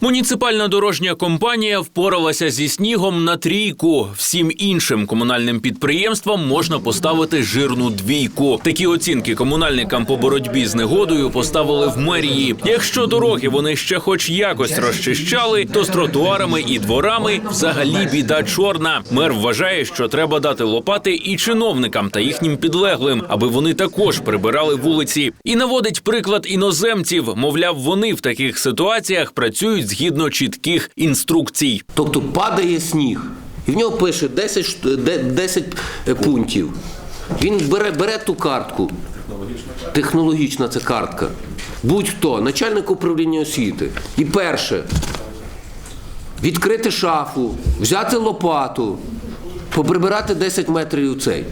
Муніципальна дорожня компанія впоралася зі снігом на трійку. Всім іншим комунальним підприємствам можна поставити жирну двійку. Такі оцінки комунальникам по боротьбі з негодою поставили в мерії. Якщо дороги вони ще хоч якось розчищали, то з тротуарами і дворами взагалі біда чорна. Мер вважає, що треба дати лопати і чиновникам та їхнім підлеглим, аби вони також прибирали вулиці. І наводить приклад іноземців. Мовляв, вони в таких ситуаціях працюють згідно чітких інструкцій. Тобто падає сніг, і в нього пише 10, 10 пунктів. Він бере, бере ту картку. Технологічна це картка. Будь-хто, начальник управління освіти. І перше відкрити шафу, взяти лопату, поприбирати 10 метрів цей.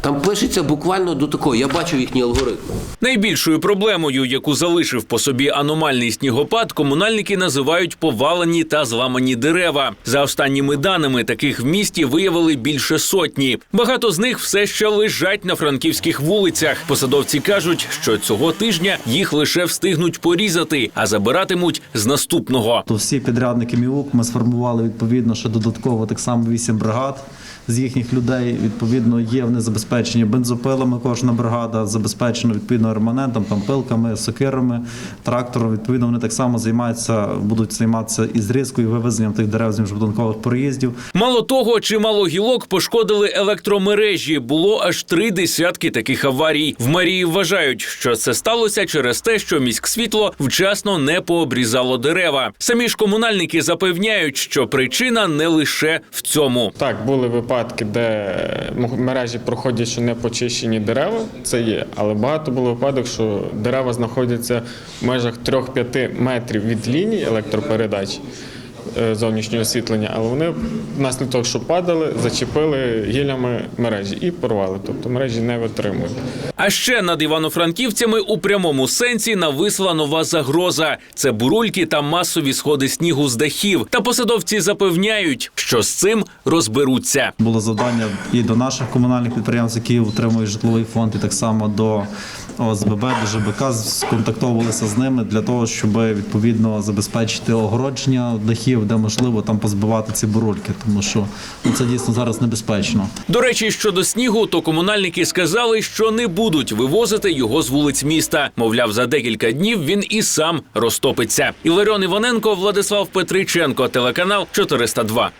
Там пишеться буквально до такого. Я бачив їхній алгоритм. Найбільшою проблемою, яку залишив по собі аномальний снігопад, комунальники називають повалені та зламані дерева. За останніми даними, таких в місті виявили більше сотні. Багато з них все ще лежать на франківських вулицях. Посадовці кажуть, що цього тижня їх лише встигнуть порізати, а забиратимуть з наступного. То всі підрядники МІУК ми сформували відповідно ще додатково так само вісім бригад з їхніх людей. Відповідно, є вони забезпечені бензопилами. Кожна бригада забезпечена відповідно реманентом, там пилками, сокирами, трактором. Відповідно, вони так само займаються, будуть займатися і зрізкою, і вивезенням тих дерев з міжбудинкових проїздів. Мало того, чимало гілок пошкодили електромережі. Було аж три десятки таких аварій. В мерії вважають, що це сталося через те, що міськсвітло вчасно не пообрізало дерева. Самі ж комунальники запевняють, що причина не лише в цьому. Так, були випадки, де мережі проходять, що не почищені дерева, це є. Але багато було випадок, що дерева знаходяться в межах 3-5 метрів від лінії електропередач зовнішнього освітлення, але вони внаслідок того, що падали, зачепили гіллями мережі і порвали. Тобто мережі не витримують. А ще над івано-франківцями у прямому сенсі нависла нова загроза: це бурульки та масові сходи снігу з дахів. Та посадовці запевняють, що з цим розберуться. Було завдання і до наших комунальних підприємств, які утримують житловий фонд, і так само до ОСББ, до ЖБК сконтактовувалися з ними для того, щоб відповідно забезпечити огородження дахів, де можливо там позбивати ці бурульки, тому що ну, це дійсно зараз небезпечно. До речі, щодо снігу, то комунальники сказали, що не будуть вивозити його з вулиць міста. Мовляв, за декілька днів він і сам розтопиться. Іларіон Іваненко, Владислав Петриченко, телеканал 402.